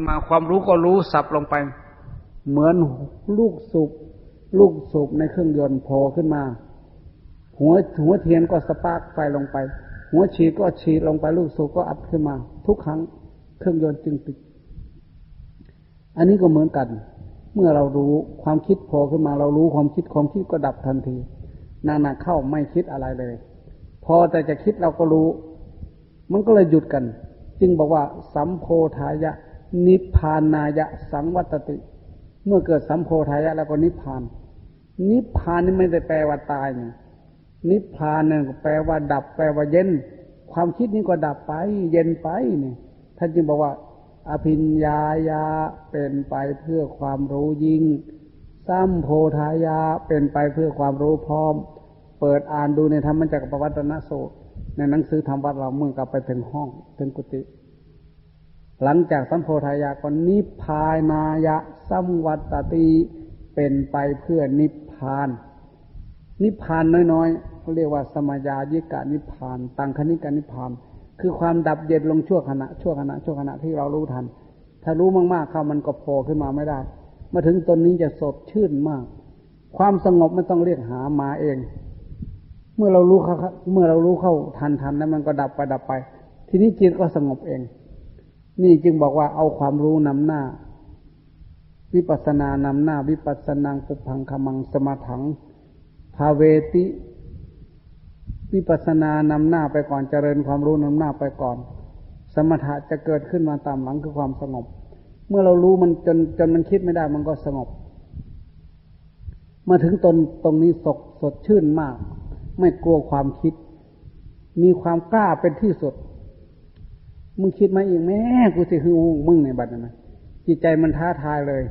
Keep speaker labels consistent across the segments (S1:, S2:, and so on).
S1: นมา ความรู้ก็รู้สับลงไป เหมือนลูกสูบลูกสูบในเครื่องยนต์โผล่ขึ้นมา หัวหัวเทียนก็สปาร์กไฟลงไป หัวฉีดก็ฉีดลงไป ลูกสูบก็อัดขึ้นมา ทุกครั้งเครื่องยนต์จึงติด อันนี้ก็เหมือนกัน เมื่อเรารู้ความคิดโผล่ขึ้นมา เรารู้ความคิดความคิดก็ดับทันทีนานาเข้าไม่คิดอะไรเลย พอแต่จะคิดเราก็รู้ มันก็เลยหยุดกัน จึงบอกว่า สัมโพธายะ นิพพานายะสังวัตติ เมื่อเกิดสัมโพธายะแล้วก็นิพพาน นิพพานนี่ไม่ได้แปลว่าตายนี่ยนิพพานเนี่ยแปลว่าดับ แปลว่าเย็น ความคิดนี้ก็ดับไป เย็นไปเนี่ยท่านจึงบอกว่า อภิญญายาเป็นไปเพื่อความรู้ยิ่งสัมโพธายาเป็นไปเพื่อความรู้พร้อม เปิดอ่านดูในธรรมจักรปวัตนโสในหนังสือธรรมวัดเราเมื่อกลับไปถึงห้องถึงกุฏิ หลังจากสัมโพธายาก็นิพพานายะสัมวัตติเป็นไปเพื่อนิพพาน นิพพานน้อยๆเขาเรียกว่าสมายายิกานิพพาน ตังคณิกานิพพาน คือความดับเย็นลงชั่วขณะชั่วขณะชั่วขณะที่เรารู้ทัน ถ้ารู้มากๆเข้ามันก็โผล่ขึ้นมาไม่ได้ มาถึงตนนี้จะสดชื่นมาก ความสงบไม่ต้องเรียกหามาเอง เมื่อเรารู้เขาเมื่อเรารู้เข้าทันทันแล้วมันก็ดับไปดับไป ทีนี้จิตก็สงบเอง นี่จึงบอกว่าเอาความรู้นำหน้า วิปัสสนานำหน้า วิปัสสนังปุพังคมังสมาถังภาเวติ วิปัสสนานำหน้าไปก่อนเจริญความรู้นำหน้าไปก่อน สมถะจะเกิดขึ้นมาตามหลังคือความสงบ เมื่อเรารู้มันจนจนมันคิดไม่ได้มันก็สงบมาถึงตนตรงนี้สดสดชื่นมาก ไม่กลัวความคิด มีความกล้าเป็นที่สุด มึงคิดมาอีกแม่กูจะคือมึงในบัดนั้นจิตใจมันท้าทายเลย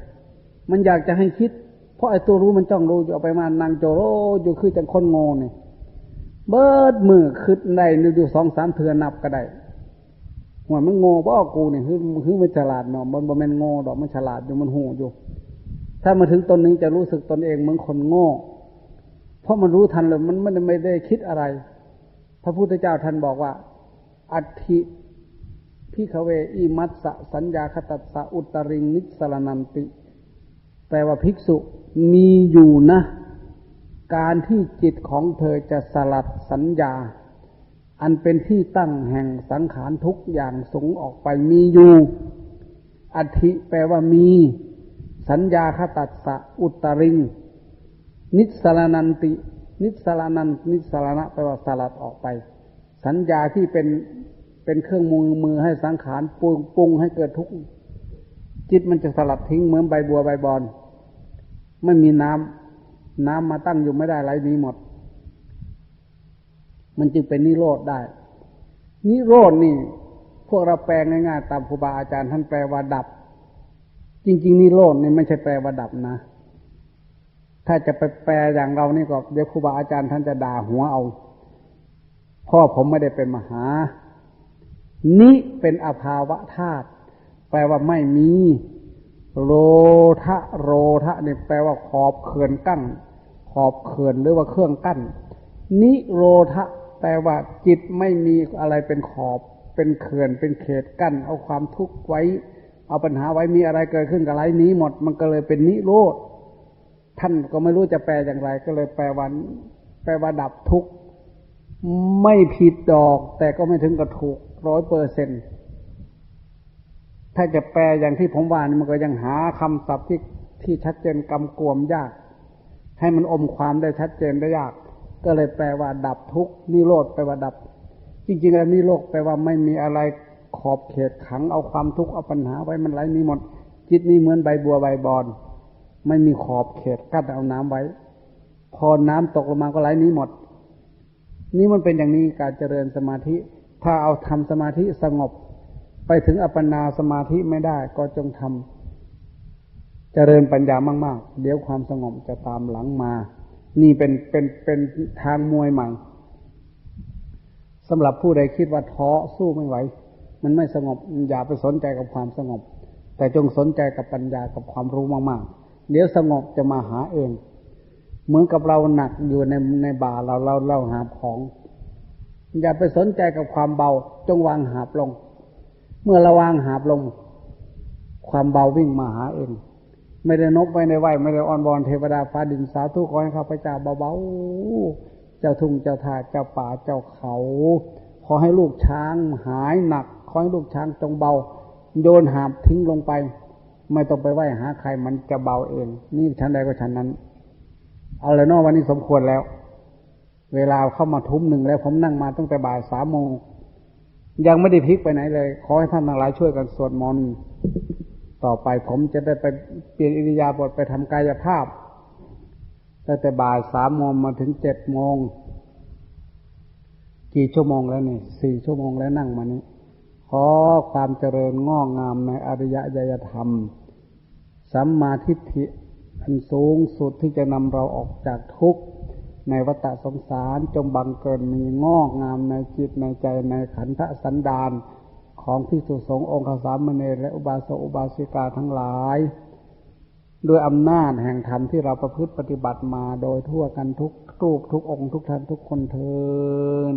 S1: มันอยากจะให้คิด เพราะไอ้ตัวรู้มันจ้องรู้อยู่เอาไปมานางโจโรอยู่คือจังคนโง่เนี่ยเบิดมือคืดในนึกอยู่สองสามเทือนับก็ได้หัวมันโง่เพราะกูเนี่ยคือคือมันฉลาดเนาะมันบ่แม่นโง่ดอกมันฉลาดอยู่มันหูอยู่ ถ้ามาถึงตนนี้จะรู้สึกตนเองเหมือนคนโง่ เพราะมันรู้ทันเลยมันไม่ได้ไม่ได้คิดอะไร พระพุทธเจ้าท่านบอกว่า อัติ พิขเวอิมัสสะสัญญาคตัสสะอุตริงนิสรนันติ แปลว่าภิกษุมีอยู่นะ การที่จิตของเธอจะสลัดสัญญา อันเป็นที่ตั้งแห่งสังขารทุกอย่างสูงออกไปมีอยู่อธิแปลว่ามี สัญญาคตัสสะอุตริง นิสรนันติ นิสรนันนิสรณะแปลว่าสลัดออกไป สัญญาที่เป็น เป็นเครื่องมือมือให้สังขารปรุงปรุงให้เกิดทุกข์จิตมันจะสลัดทิ้งเหมือนใบบัวใบบอนไม่มีน้ำน้ำมาตั้งอยู่ไม่ได้ไหลนี้หมด มันจึงเป็นนิโรธได้ นิโรธนี่ พวกเราแปลง่ายๆตามครูบาอาจารย์ท่านแปลว่าดับ จริง ๆนิโรธนี่ไม่ใช่แปลว่าดับนะ ถ้าจะไปแปลอย่างเรานี่ก็เดี๋ยวครูบาอาจารย์ท่านจะด่าหัวเอา พ่อผมไม่ได้เป็นมหา นิเป็นอภาวะธาตุแปลว่าไม่มี โรทะโรทะนี่แปลว่าขอบเขื่อนกั้น ขอบเขื่อนหรือว่าเครื่องกั้น นิโรทะแปลว่าจิตไม่มีอะไรเป็นขอบ เป็นเขื่อนเป็นเขตกั้น เอาความทุกข์ไว้ เอาปัญหาไว้มีอะไรเกิดขึ้นกับไรนี้หมด มันก็เลยเป็นนิโรธท่านก็ไม่รู้จะแปลอย่างไร ก็เลยแปลวันแปลว่าดับทุกข์ ไม่ผิดดอก แต่ก็ไม่ถึงกับถูกร้อยเปอร์เซ็นถ้าจะแปลอย่างที่ผมว่านี่มันก็ยังหาคำศัพท์ที่ที่ชัดเจนกำกวมยาก ให้มันอมความได้ชัดเจนได้ยาก ก็เลยแปลว่า ดับทุกนิโรธแปลว่าดับ จริงๆแล้วนิโรธแปลว่าไม่มีอะไรขอบเขตขังเอาความทุกข์เอาปัญหาไว้มันไหลมีหมด จิตนี้เหมือนใบบัวใบบอน ไม่มีขอบเขตกั้นเอาน้ำไว้ พอน้ำตกลงมาก็ไหลนี้หมด นี่มันเป็นอย่างนี้การเจริญสมาธิ ถ้าเอาทำสมาธิสงบ ไปถึงอัปปนาสมาธิไม่ได้ก็จงทำเจริญปัญญามาก ๆ เดี๋ยวความสงบจะตามหลังมา นี่เป็นเป็นเป็นทางมวยใหม่สำหรับผู้ใดคิดว่าท้อสู้ไม่ไหว มันไม่สงบอย่าไปสนใจกับความสงบ แต่จงสนใจกับปัญญากับความรู้มากๆ เดี๋ยวสงบจะมาหาเอง เหมือนกับเราหนักอยู่ในในบ่าเราเราเราหาของ อย่าไปสนใจกับความเบา จงวางหาบลง เมื่อเราวางหาบลง ความเบาวิ่งมาหาเองไม่ได้นบไม่ได้ไหวไม่ได้อ้อนบอนเทวดาฟ้าดินสาธุขอให้ข้าพเจ้าเบาๆเจ้าทุ่งเจ้าท่าเจ้าป่าเจ้าเขา ขอให้ลูกช้างหายหนัก ขอให้ลูกช้างจงเบา โยนหาบทิ้งลงไป ไม่ต้องไปไหวหาใครมันจะเบาเอง นี่ชั้นใดก็ชั้นนั้น เอาเลยนอกวันนี้สมควรแล้ว เวลาเข้ามาทุ่มหนึ่งแล้ว ผมนั่งมาตั้งแต่บ่ายสามโมงยังไม่ได้พลิกไปไหนเลย ขอให้ท่านทั้งหลายช่วยกันสวดมนต์ต่อไปผมจะได้ไปเปลี่ยนอิริยาบถไปทำกายภาพตั้งแต่บ่ายสามโมงมาถึงเจ็ดโมงกี่ชั่วโมงแล้วนี่สี่ชั่วโมงแล้วนั่งมานี้ขอความเจริญงอกงามในอริยญยธรรม สัมมาทิฏฐิ อันสูงสุดที่จะนำเราออกจากทุกข์ในวัฏสงสารจงบังเกิดมีงอกงามในจิตในใจในขันธสันดานของพิสุสงฆ์องค์สามเณรและอุบาสกอุบาสิกาทั้งหลายด้วยอำนาจแห่งธรรมที่เราประพฤติปฏิบัติมาโดยทั่วกันทุกรูปทุกองค์ทุกท่านทุกคนเทิน